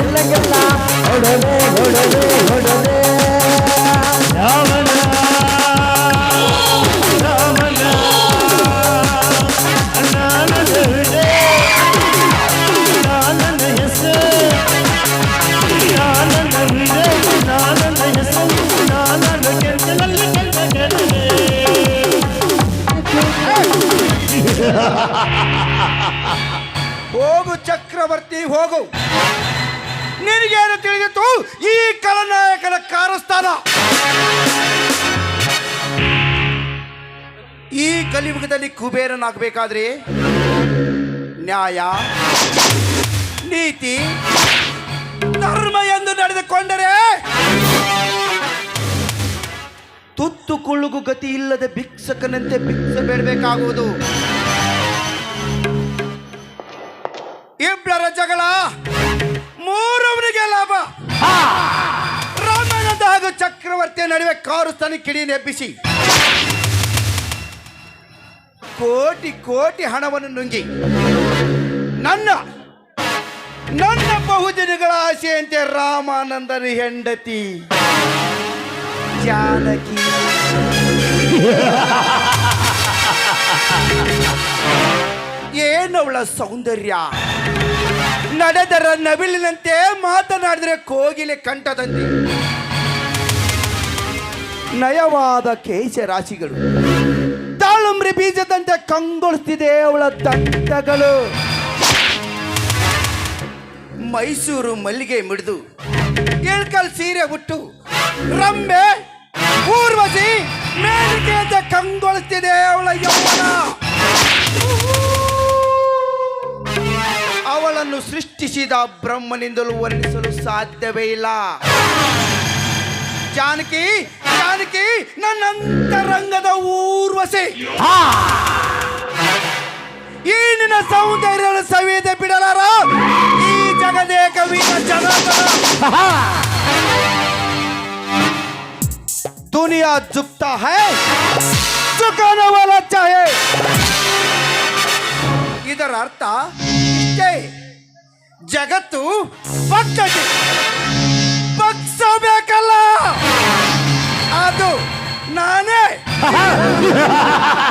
இல்லங்கெல்லாம் ஓடவே ஓடவே ஓடவே Ha ha ha ha ha! ಹೋಗು ಚಕ್ರವರ್ತಿ, ಹೋಗು. ನಿನಗೇನು ತಿಳಿದಿತ್ತು? ಈ ಕಲನಾಯಕನ ಕಾರಸ್ಥಾನ. ಈ ಕಲಿಯುಗದಲ್ಲಿ ಕುಬೇರನಾಗಬೇಕಾದ್ರೆ ನ್ಯಾಯ, ನೀತಿ, ಧರ್ಮ ಎಂದು ನಡೆದುಕೊಂಡರೆ ತುತ್ತು ಕುಳ್ಳುಗು ಗತಿ ಇಲ್ಲದ ಭಿಕ್ಷಕನಂತೆ ಭಿಕ್ಷ ಬೇಡಬೇಕಾಗುವುದು. ಕಾರು ಸ್ಥಾನ ಕಿಡಿ ನೆಬ್ಬಿಸಿ ಕೋಟಿ ಕೋಟಿ ಹಣವನ್ನು ನುಂಗಿ. ನನ್ನ ನನ್ನ ಬಹುದಿನಗಳ ಆಸೆಯಂತೆ ರಾಮಾನಂದನ ಹೆಂಡತಿ. ಜಾನಕಿ. ಏನವಳ ಸೌಂದರ್ಯ? ನಡೆದರ ನವಿಲಿನಂತೆ ಮಾತನಾಡಿದರೆ ಕೋಗಿಲೆ ಕಂಠದಂತೆ. ನಯವಾದ ಕೇಶ ರಾಶಿಗಳು ತಾಳುಂಬ್ರಿ ಬೀಜದಂತೆ ಕಂಗೊಳಿಸ್ತಿದೆ ಅವಳ ದಂತಗಳು ಮೈಸೂರು ಮಲ್ಲಿಗೆ ಮಿಡಿದು ಕೇಳ್ಕಲ್ ಸೀರೆ ಹುಟ್ಟು ರಂಬೆ, ಊರ್ವಶಿ ಮೇಲಿಗೆ ಕಂಗೊಳಿಸ್ತಿದೆ ಅವಳ ಯೌವನ. ಅವಳನ್ನು ಸೃಷ್ಟಿಸಿದ ಬ್ರಹ್ಮನಿಂದಲೂ ವರ್ಣಿಸಲು ಸಾಧ್ಯವೇ ಇಲ್ಲ. ಜಾನಕಿ ಬಾಲಕಿ ನನ್ನ ಅಂತರಂಗದ ಊರ್ವಸೆ ಈ ನಿನ್ನ ಸೌಂದರ್ಯ ಸವಿಯದೆ ಬಿಡಲಾರ? ಈ ಜಗದೇ ಕವಿಯ ಜಗದ ದುನಿಯಾ ಜುಪ್ತಾ ಹೈ. ಚುಕಾನ ವಾಲಾ ಚಾಹೆ ಇದರ ಅರ್ಥ ಜಗತ್ತು ಪಕ್ಕದೆ Yeah.